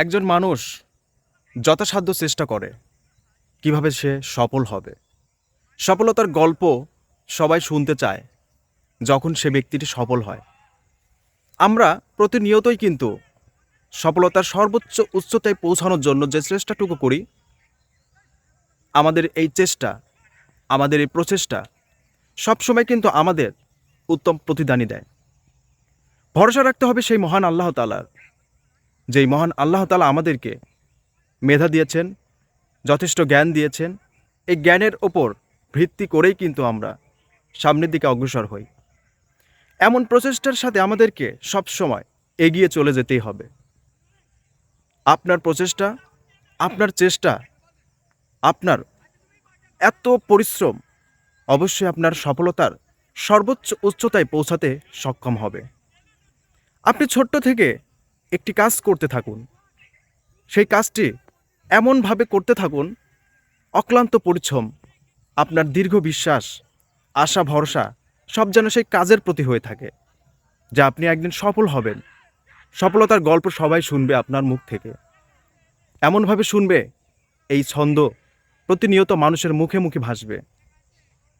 একজন মানুষ যথাসাধ্য চেষ্টা করে, কীভাবে সে সফল হবে। সফলতার গল্প সবাই শুনতে চায় যখন সে ব্যক্তিটি সফল হয়। আমরা প্রতিনিয়তই কিন্তু সফলতার সর্বোচ্চ উচ্চতায় পৌঁছানোর জন্য যে চেষ্টাটুকু করি, আমাদের এই চেষ্টা, আমাদের এই প্রচেষ্টা সবসময় কিন্তু আমাদের উত্তম প্রতিদানই দেয়। ভরসা রাখতে হবে সেই মহান আল্লাহ তালার যেই মহান আল্লাহ তালা আমাদেরকে মেধা দিয়েছেন, যথেষ্ট জ্ঞান দিয়েছেন, এই জ্ঞানের ওপর ভিত্তি করেই কিন্তু আমরা সামনের দিকে অগ্রসর হই। এমন প্রচেষ্টার সাথে আমাদেরকে সবসময় এগিয়ে চলে যেতেই হবে। আপনার প্রচেষ্টা, আপনার চেষ্টা, আপনার এত পরিশ্রম অবশ্যই আপনার সফলতার সর্বোচ্চ উচ্চতায় পৌঁছাতে সক্ষম হবে। আপনি ছোট্ট থেকে একটি কাজ করতে থাকুন। সেই কাজটি এমনভাবে করতে থাকুন, অক্লান্ত পরিশ্রম, আপনার দীর্ঘ বিশ্বাস, আশা, ভরসা, সব যেন সেই কাজের প্রতি হয়ে থাকে, যা আপনি একদিন সফল হবেন। সফলতার গল্প সবাই শুনবে আপনার মুখ থেকে। এমনভাবে শুনবে, এই ছন্দ প্রতিনিয়ত মানুষের মুখে মুখে ভাসবে।